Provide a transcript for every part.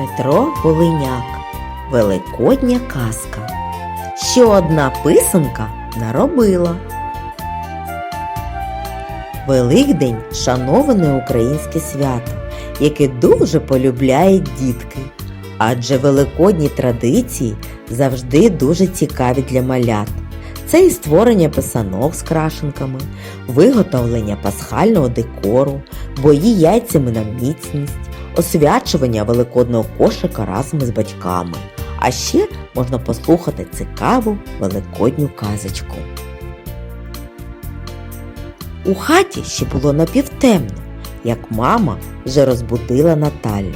Петро Волиняк. Великодня казка. Що одна писанка наробила. Великдень шановане українське свято, яке дуже полюбляють дітки. Адже великодні традиції завжди дуже цікаві для малят. Це і створення писанок з крашенками, виготовлення пасхального декору, бої яйцями на міцність, освячування великодного кошика разом із батьками. А ще можна послухати цікаву великодню казочку. У хаті ще було напівтемно, як мама вже розбудила Наталю.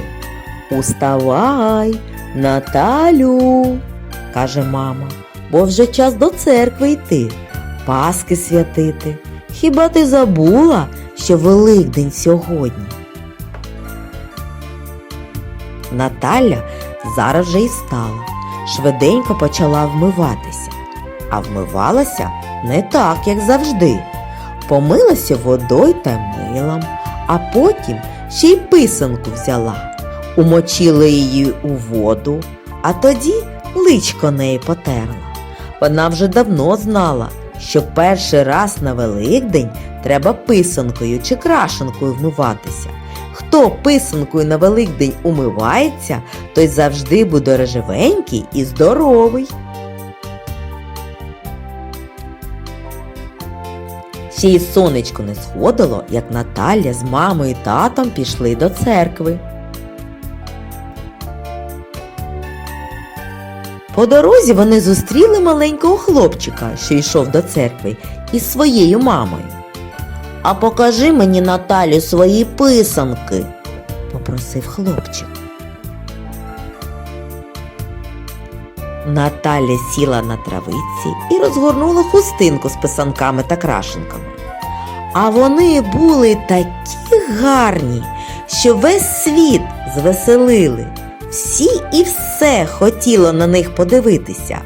Уставай, Наталю, каже мама, бо вже час до церкви йти, Паски святити. Хіба ти забула, що Великдень сьогодні? Наталя зараз же і стала, швиденько почала вмиватися, а вмивалася не так, як завжди. Помилася водою та милом, а потім ще й писанку взяла, умочила її у воду, а тоді личко неї потерла. Вона вже давно знала, що перший раз на Великдень треба писанкою чи крашенкою вмиватися. Хто писанкою на Великдень умивається, той завжди буде режевенький і здоровий. Ще й сонечко не сходило, як Наталя з мамою і татом пішли до церкви. По дорозі вони зустріли маленького хлопчика, що йшов до церкви, із своєю мамою. А покажи мені, Наталю, свої писанки, попросив хлопчик. Наталя сіла на травиці і розгорнула хустинку з писанками та крашенками. А вони були такі гарні, що весь світ звеселили. Всі і все хотіло на них подивитися.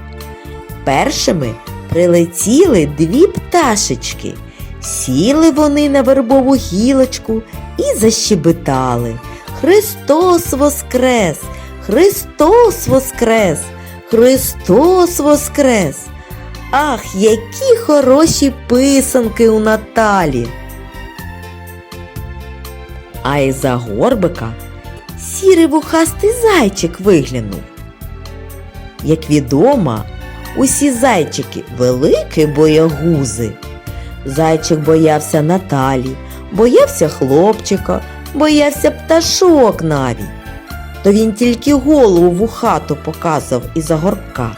Першими прилетіли дві пташечки. Сіли вони на вербову гілочку і защебетали. Христос Воскрес! Христос Воскрес! Христос Воскрес! Ах, які хороші писанки у Наталі! А із-за горбика сірий вухастий зайчик виглянув. Як відомо, усі зайчики великі боягузи. Зайчик боявся Наталі, боявся хлопчика, боявся пташок навіть. То він тільки голову вухату показав із-за горбка.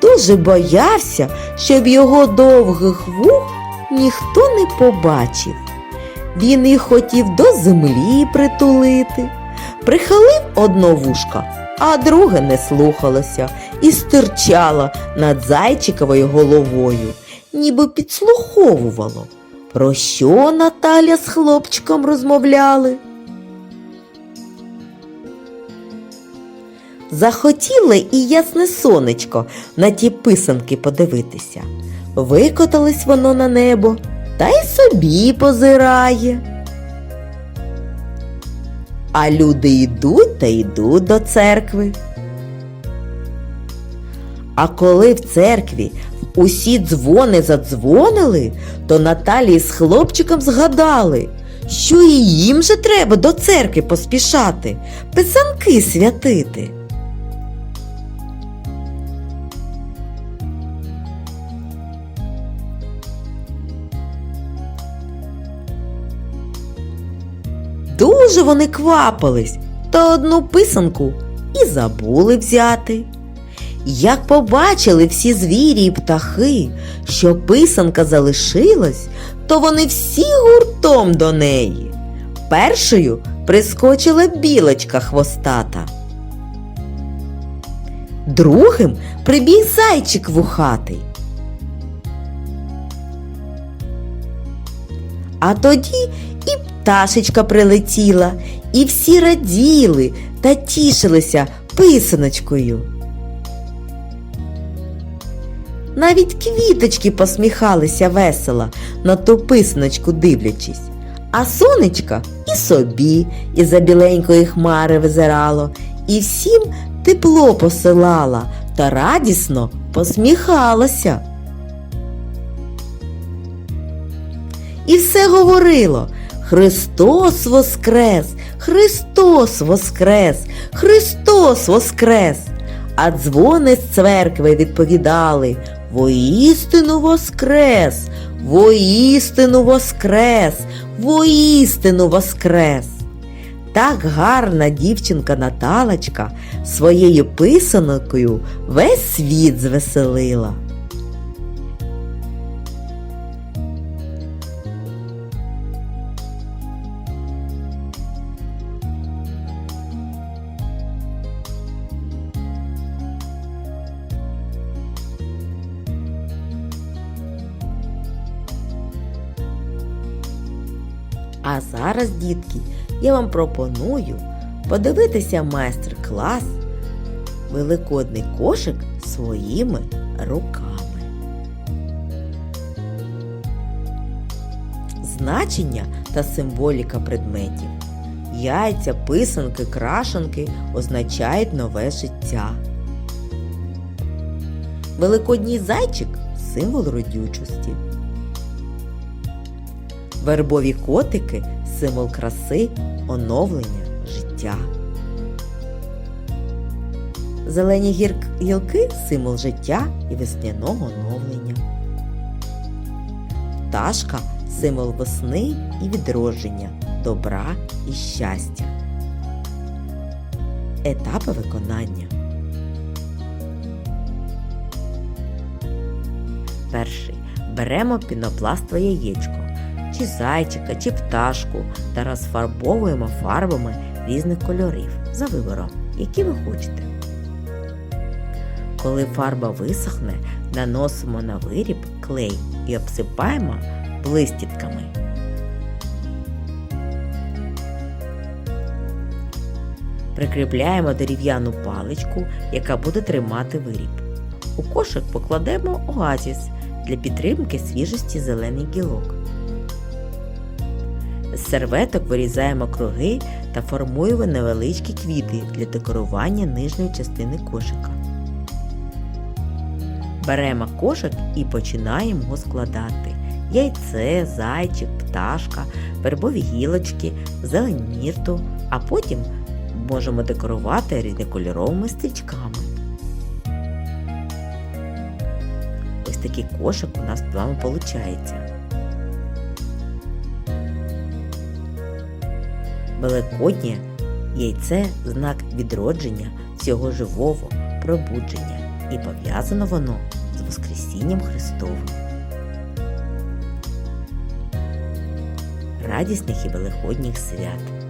Дуже боявся, щоб його довгих вух ніхто не побачив. Він їх хотів до землі притулити, прихилив одно вушко, а друге не слухалося і стирчало над зайчиковою головою, ніби підслуховувало. Про що Наталя з хлопчиком розмовляли? Захотіло і ясне сонечко на ті писанки подивитися. Викоталось воно на небо та й собі позирає. А люди йдуть та йдуть до церкви. А коли в церкві усі дзвони задзвонили, то Наталі з хлопчиком згадали, що і їм же треба до церкви поспішати, писанки святити. Дуже вони квапились, та одну писанку і забули взяти. Як побачили всі звірі і птахи, що писанка залишилась, то вони всі гуртом до неї. Першою прискочила білочка хвостата. Другим прибіг зайчик вухатий. А тоді і пташечка прилетіла, і всі раділи та тішилися писаночкою. Навіть квіточки посміхалися весело на ту писаночку дивлячись, а сонечко і собі із за біленької хмари визирало і всім тепло посилала та радісно посміхалася. І все говорило Христос Воскрес! Христос Воскрес! Христос Воскрес! А дзвони з церкви відповідали Воістину Воскрес! Воістину Воскрес! Воістину Воскрес! Так гарна дівчинка Наталочка своєю писанкою весь світ звеселила. А зараз, дітки, я вам пропоную подивитися майстер-клас Великодний кошик своїми руками. Значення та символіка предметів. Яйця, писанки, крашенки означають нове життя. Великодній зайчик символ родючості. Вербові котики символ краси, оновлення, життя. Зелені гір- гілки символ життя і весняного оновлення. Пташка символ весни і відродження, добра і щастя. Етапи виконання. Перший. Беремо пінопластове яєчко, чи зайчика, чи пташку та розфарбовуємо фарбами різних кольорів за вибором, які ви хочете. Коли фарба висохне, наносимо на виріб клей і обсипаємо блистітками. Прикріпляємо дерев'яну паличку, яка буде тримати виріб. У кошик покладемо оазіс для підтримки свіжості зелених гілок. З серветок вирізаємо круги та формуємо невеличкі квіти для декорування нижньої частини кошика. Беремо кошик і починаємо його складати. Яйце, зайчик, пташка, вербові гілочки, зелень мірту, а потім можемо декорувати різнокольоровими стрічками. Ось такий кошик у нас з вами виходить. Великоднє яйце знак відродження всього живого, пробудження, і пов'язано воно з Воскресінням Христовим. Радісних і великодніх свят!